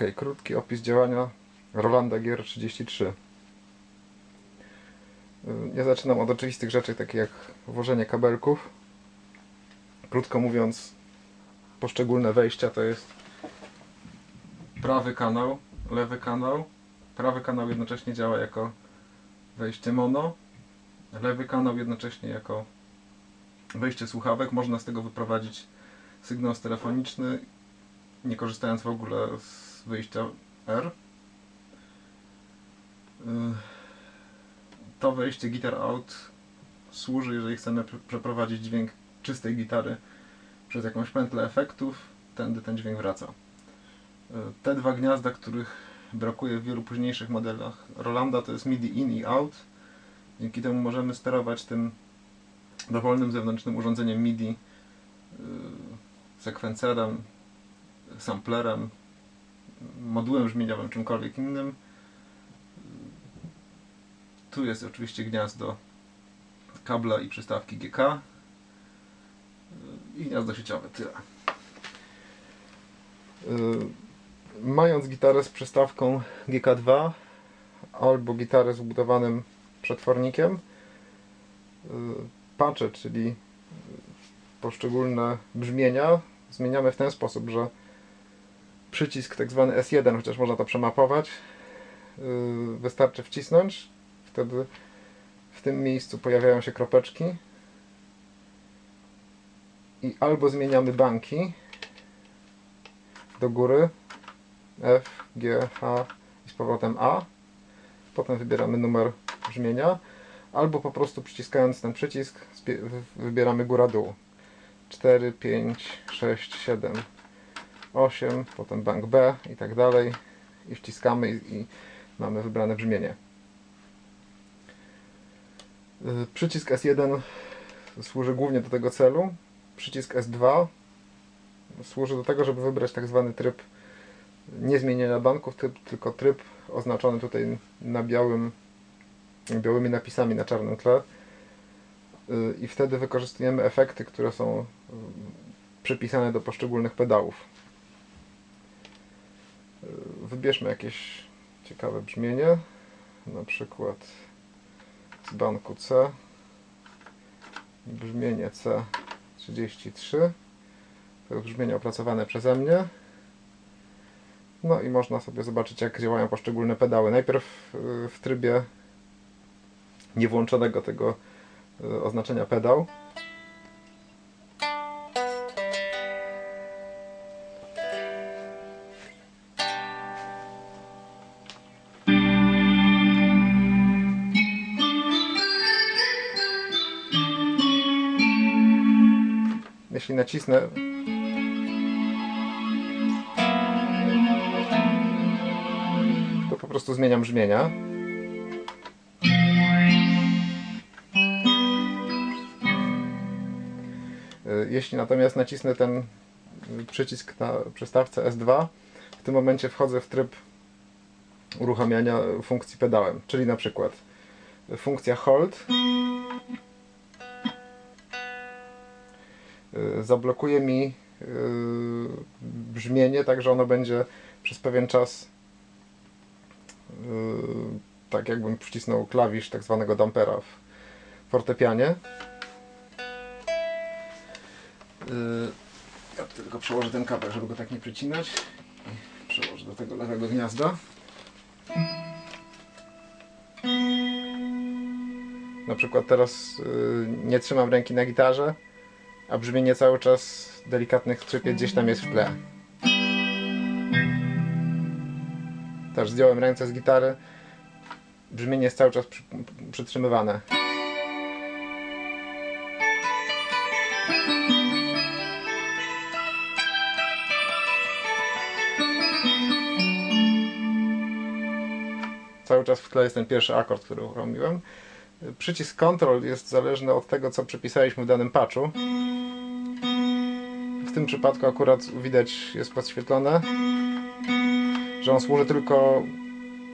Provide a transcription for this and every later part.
Ok, krótki opis działania Rolanda GR33. Y, Nie zaczynam od oczywistych rzeczy, takich jak włożenie kabelków. Krótko mówiąc, poszczególne wejścia to jest prawy kanał, lewy kanał. Prawy kanał jednocześnie działa jako wejście mono, lewy kanał jednocześnie jako wejście słuchawek. Można z tego wyprowadzić sygnał telefoniczny, nie korzystając w ogóle z wyjścia R. Y, To wejście Guitar Out służy, jeżeli chcemy pr- przeprowadzić dźwięk czystej gitary przez jakąś pętlę efektów, tędy ten dźwięk wraca. Y, Te dwa gniazda, których brakuje w wielu późniejszych modelach Rolanda, to jest MIDI in i out. Dzięki temu możemy sterować tym dowolnym zewnętrznym urządzeniem MIDI, y, sekwencerem, samplerem, modułem brzmieniowym, czymkolwiek innym. Tu jest oczywiście gniazdo kabla i przystawki GK i gniazdo sieciowe. Tyle. Yy, Mając gitarę z przystawką GK2 albo gitarę z wbudowanym przetwornikiem, yy, patche, czyli poszczególne brzmienia zmieniamy w ten sposób, że przycisk tak zwany S1, chociaż można to przemapować, yy, wystarczy wcisnąć, wtedy w tym miejscu pojawiają się kropeczki i albo zmieniamy banki do góry F, G, H i z powrotem A potem wybieramy numer brzmienia albo po prostu przyciskając ten przycisk wybieramy góra-dół. 4, 5, 6, 7 8, potem bank B i tak dalej i wciskamy i, i mamy wybrane brzmienie. Y, Przycisk S1 służy głównie do tego celu. Przycisk S2 służy do tego, żeby wybrać tak zwany tryb nie zmieniania banków, tylko tryb oznaczony tutaj na białym, białymi napisami na czarnym tle. Y, I wtedy wykorzystujemy efekty, które są y, przypisane do poszczególnych pedałów. Wybierzmy jakieś ciekawe brzmienie, na przykład z banku C, brzmienie C33, to jest brzmienie opracowane przeze mnie. No i można sobie zobaczyć jak działają poszczególne pedały. Najpierw y, w trybie niewłączonego tego y, oznaczenia pedał. Jeśli nacisnę to po prostu zmieniam brzmienia. Y, Jeśli natomiast nacisnę ten przycisk na przystawce S2, w tym momencie wchodzę w tryb uruchamiania funkcji pedałem, czyli na przykład funkcja hold zablokuje mi y, brzmienie, tak że ono będzie przez pewien czas y, tak jakbym przycisnął klawisz tak zwanego dampera w fortepianie. Y, Ja tylko przełożę ten kabel, żeby go tak nie przycinać. Przełożę do tego lewego gniazda. Na przykład teraz y, nie trzymam ręki na gitarze, a brzmienie cały czas delikatnych skrzypiec gdzieś tam jest w tle. Też zdjąłem ręce z gitary. Brzmienie jest cały czas przy, przytrzymywane. Cały czas w tle jest ten pierwszy akord, który uruchomiłem. Przycisk Control jest zależny od tego, co przypisaliśmy w danym patchu. Tym przypadku akurat widać, jest podświetlone, że on służy tylko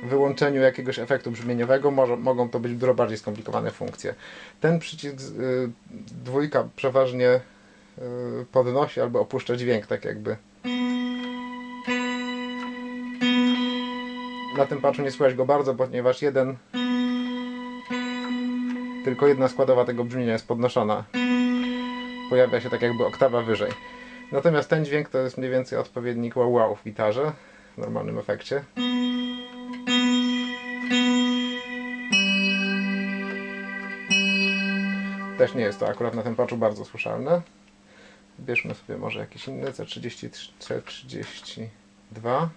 wyłączeniu jakiegoś efektu brzmieniowego. Może, mogą to być dużo bardziej skomplikowane funkcje. Ten przycisk y, dwójka przeważnie y, podnosi albo opuszcza dźwięk, tak jakby. na tym patchu nie słychać go bardzo, ponieważ jeden tylko jedna składowa tego brzmienia jest podnoszona. Pojawia się tak jakby oktawa wyżej. Natomiast ten dźwięk to jest mniej więcej odpowiednik wow wow w gitarze w normalnym efekcie. Też nie jest to akurat na tym patchu bardzo słyszalne. Bierzmy sobie może jakiś inny, C33, C32.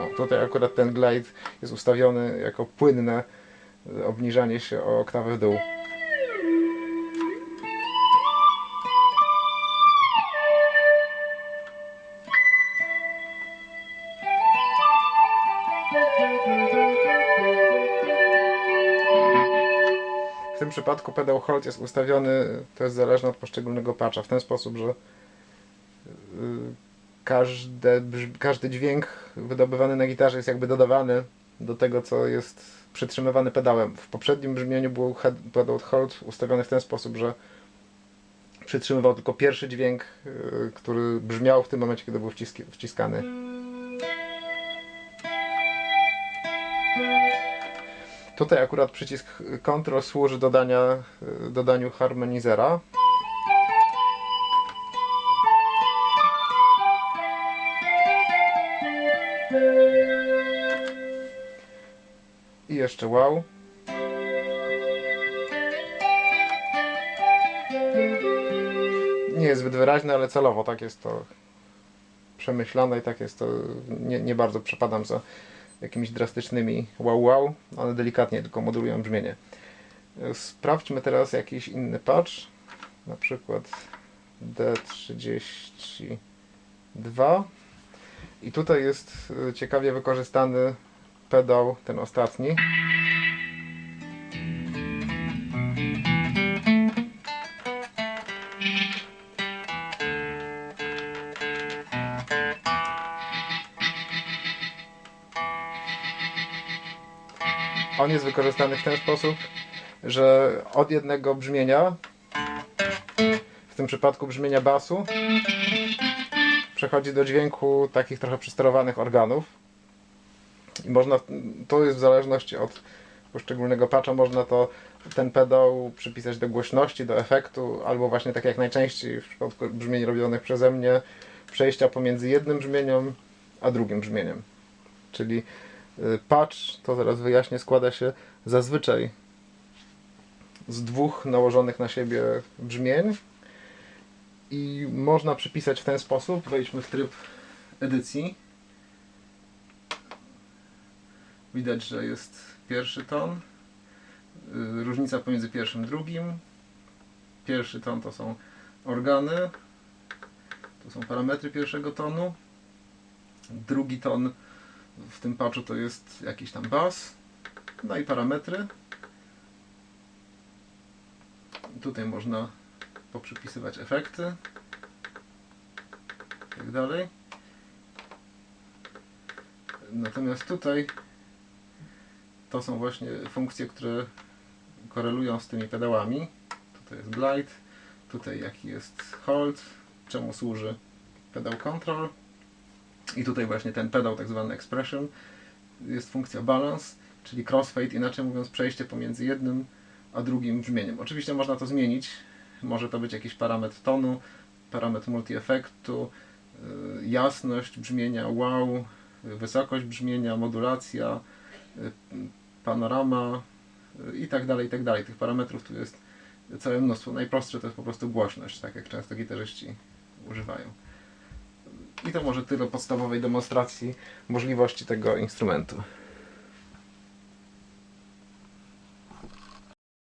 O, tutaj akurat ten glide jest ustawiony jako płynne obniżanie się o oktawę w dół. W tym przypadku pedał hold jest ustawiony, to jest zależne od poszczególnego patcha, w ten sposób, że y, każde, każdy dźwięk wydobywany na gitarze jest jakby dodawany do tego, co jest przytrzymywany pedałem. W poprzednim brzmieniu był pedal hold ustawiony w ten sposób, że przytrzymywał tylko pierwszy dźwięk, y, który brzmiał w tym momencie, kiedy był wciski, wciskany. Tutaj akurat przycisk Ctrl służy dodania, y, dodaniu harmonizera. I jeszcze wow. Nie jest zbyt wyraźne, ale celowo tak jest to przemyślane i tak jest to. Nie, nie bardzo przepadam za jakimiś drastycznymi wow wow, one delikatnie tylko modulują brzmienie. Sprawdźmy teraz jakiś inny patch, na przykład D32 i tutaj jest y, ciekawie wykorzystany pedał, ten ostatni. On jest wykorzystany w ten sposób, że od jednego brzmienia, w tym przypadku brzmienia basu, przechodzi do dźwięku takich trochę przysterowanych organów. I można, to jest w zależności od poszczególnego patcha, można to ten pedał przypisać do głośności, do efektu, albo właśnie tak jak najczęściej w przypadku brzmień robionych przeze mnie, przejścia pomiędzy jednym brzmieniem a drugim brzmieniem. Czyli patch, to zaraz wyjaśnię, składa się zazwyczaj z dwóch nałożonych na siebie brzmień i można przypisać w ten sposób. Wejdźmy w tryb edycji. Widać, że jest pierwszy ton. Y, Różnica pomiędzy pierwszym i drugim. Pierwszy ton to są organy. To są parametry pierwszego tonu. Drugi ton w tym patchu to jest jakiś tam bas. No i parametry. Tutaj można poprzypisywać efekty i tak dalej. Natomiast tutaj to są właśnie funkcje, które korelują z tymi pedałami. Tutaj jest glide, tutaj jaki jest hold, czemu służy pedał control i tutaj właśnie ten pedał tak zwany expression jest funkcja balance, czyli crossfade, inaczej mówiąc przejście pomiędzy jednym a drugim brzmieniem. Oczywiście można to zmienić, może to być jakiś parametr tonu, parametr multi-efektu, y, jasność brzmienia, wow, wysokość brzmienia, modulacja, y, panorama y, i tak dalej, i tak dalej. Tych parametrów tu jest całe mnóstwo. Najprostsze to jest po prostu głośność, tak jak często gitarzyści używają. I to może tyle podstawowej demonstracji możliwości tego instrumentu.